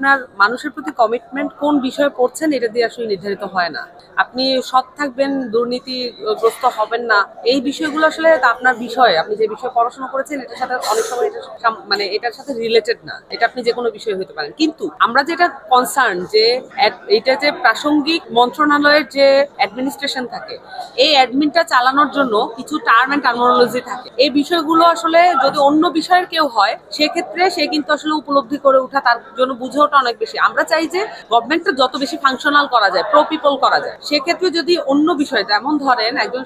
আপনার মানুষের প্রতি কমিটমেন্ট কোন বিষয়ে পড়ছেন এটা দিয়ে আসলে নির্ধারিত হয় না। আপনি সৎ থাকবেন, দুর্নীতিগ্রস্ত হবেন না। এই বিষয়গুলো আসলে আপনার বিষয়। আপনি যে বিষয়ে পড়াশোনা করেছেন, এটার সাথে অনেক সময় এটা মানে এটার সাথে রিলেটেড না। এটা আপনি যে কোনো বিষয় হতে পারেন। কিন্তু আমরা যেটা কনসার্ন যে এটা যে প্রাসঙ্গিক মন্ত্রণালয়ের যে অ্যাডমিনিস্ট্রেশন থাকে, এই অ্যাডমিনটা চালানোর জন্য কিছু টার্ম অ্যান্ড টার্মিনোলজি থাকে। এই বিষয়গুলো আসলে যদি অন্য বিষয়ের কেউ হয়, সেক্ষেত্রে সে কিন্তু আসলে উপলব্ধি করে ওঠা, তার জন্য বুঝে ওঠা অনেক বেশি। আমরা চাই যে গভর্নমেন্টটা যত বেশি ফাংশনাল করা যায় প্রো পিপল করা যায়। সেক্ষেত্রে যদি অন্য বিষয়, যেমন ধরেন একজন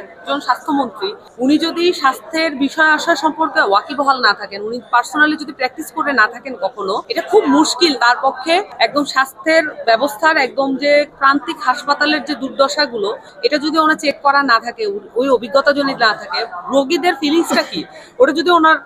একজন স্বাস্থ্যমন্ত্রী, উনি যদি স্বাস্থ্যের বিষয় আসা সম্পর্কে ওয়াকিবহাল না থাকেন, উনি পার্সোনালি যদি প্র্যাকটিস করে না থাকেন কখনো, এটা খুব মুশকিল। তার পক্ষে একদম স্বাস্থ্যের ব্যবস্থার একদম যে প্রান্তিক হাসপাতালের যে দুর্দশাগুলো, এটা যদি ওনার চেক করা না থাকে, ওই অভিজ্ঞতা যদি না থাকে, রোগীদের ফিলিংসটা কি? ওটা যদি ওনার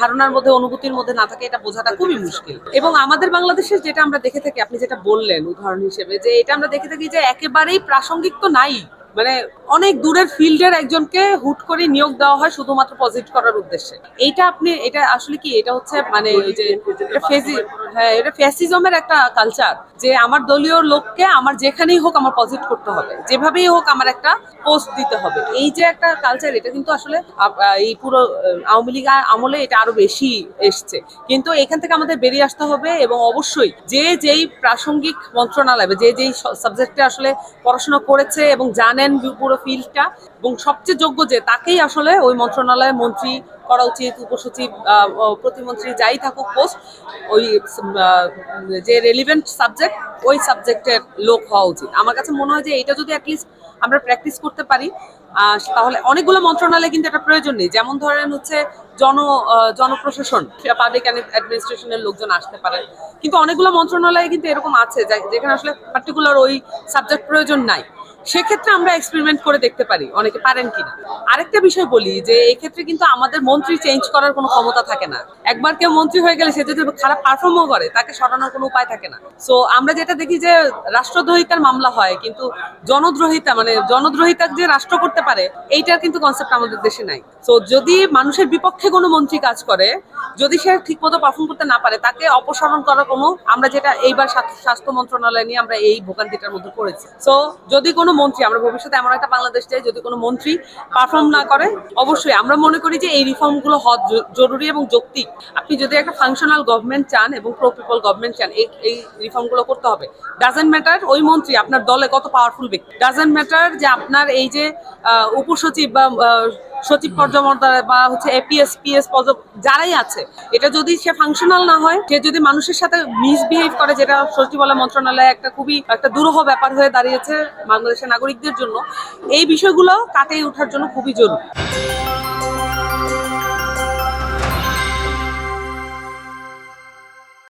ধারণার মধ্যে, অনুভূতির মধ্যে না থাকে, এটা বোঝাটা খুবই মুশকিল। এবং আমাদের বাংলাদেশের যেটা আমরা দেখে থাকি, আপনি যেটা বললেন, উদাহরণ হিসেবে, যে এটা আমরা দেখে থাকি যে একেবারেই প্রাসঙ্গিক তো নাই। মানে অনেক দূরের ফিল্ডের একজনকে হুট করে নিয়োগ দেওয়া হয় শুধুমাত্র পজিট করার উদ্দেশ্যে। এইটা আপনি, এটা আসলে কি, এটা হচ্ছে মানে ওই যে হ্যাঁ এটা ফ্যাসিজমের একটা কালচার যে আমার দলীয় লোককে আমার যেখানেই হোক আমার পজিট করতে হবে। যেভাবেই হোক আমার একটা পোস্ট দিতে হবে। এই যে একটা কালচার এটা কিন্তু আসলে এই পুরো আওয়ামী লীগ আমলে এটা আরও বেশি এসছে। কিন্তু এখান থেকে আমাদের বেরিয়ে আসতে হবে এবং অবশ্যই যে যেই প্রাসঙ্গিক মন্ত্রণালয় যে যেই সাবজেক্টে আসলে পড়াশোনা করেছে এবং জানেন পুরো ফিল্ডটা। এবং সবচেয়ে যোগ্য যে তাকেই আসলে ওই মন্ত্রণালয়ের মন্ত্রী করা উচিত, উপসচিব প্রতিমন্ত্রী যাই থাকুক পোস্ট ওই যে রেলিভেন্ট সাবজেক্ট ওই সাবজেক্টের লোক হওয়া উচিত। আমার কাছে মনে হয় যে এটা যদি অ্যাটলিস্ট আমরা প্র্যাকটিস করতে পারি তাহলে অনেকগুলো মন্ত্রণালয়ে কিন্তু এটা প্রয়োজন নেই। যেমন ধরেন হচ্ছে জন জনপ্রশাসন পাবলিক অ্যাডমিনিস্ট্রেশনের লোকজন আসতে পারে। কিন্তু অনেকগুলো মন্ত্রণালয়ে কিন্তু এরকম আছে যেখানে আসলে পার্টিকুলার ওই সাবজেক্ট প্রয়োজন নাই। সেক্ষেত্রে আমরা এক্সপেরিমেন্ট করে দেখতে পারি, অনেকে পারেন কিনা। আরেকটা বিষয় বলি যে, এক্ষেত্রে কিন্তু আমাদের মন্ত্রী চেঞ্জ করার কোনো ক্ষমতা থাকে না। একবার কেউ মন্ত্রী হয়ে গেলে সে যদি খারাপ পারফর্মও করে, তাকে সরানোর কোনো উপায় থাকে না। সো আমরা যেটা দেখি যে রাষ্ট্রদ্রোহিতার মামলা হয়, কিন্তু জনদ্রোহিতা মানে জনদ্রোহিতা যে রাষ্ট্র করতে পারে, এইটার কিন্তু কনসেপ্ট আমাদের দেশে নাই। সো যদি মানুষের বিপক্ষে কোনো মন্ত্রী কাজ করে, যদি সে ঠিকমতো পারফর্ম করতে না পারে, তাকে অপসারণ করার কোনো আমরা যেটা এইবার স্বাস্থ্য- মন্ত্রণালয় নিয়ে আমরা এই ভোগান্তিটার মধ্যে পড়েছি। সো যদি কোনো মন্ত্রী, আমরা ভবিষ্যতে এমন একটা বাংলাদেশ চাই, যদি কোনো মন্ত্রী পারফর্ম না করে, অবশ্যই আমরা মনে করি যে এই রিফর্মগুলো হওয়া জরুরি এবং যৌক্তিক। আপনি যদি একটা ফাংশনাল গভর্নমেন্ট চান এবং প্রো পিপল গভর্নমেন্ট চান, এই এই রিফর্মগুলো করতে হবে। ডাজেন্ট ম্যাটার ওই মন্ত্রী, আপনার দলে কত পাওয়ারফুল ব্যক্তি। ডাজেন্ট ম্যাটার যে আপনার এই যে উপসচিব বা সচিব পর্যামর্যাদা বা হচ্ছে এপিএস পিএস পদ, যারাই আছে, এটা যদি সে ফাংশনাল না হয়, সে যদি মানুষের সাথে মিসবিহেভ করে, যেটা সচিবালয় মন্ত্রণালয়ে একটা খুবই একটা দুরূহ ব্যাপার হয়ে দাঁড়িয়েছে বাংলাদেশের নাগরিকদের জন্য, এই বিষয়গুলো কাটিয়ে ওঠার জন্য খুবই জরুরি।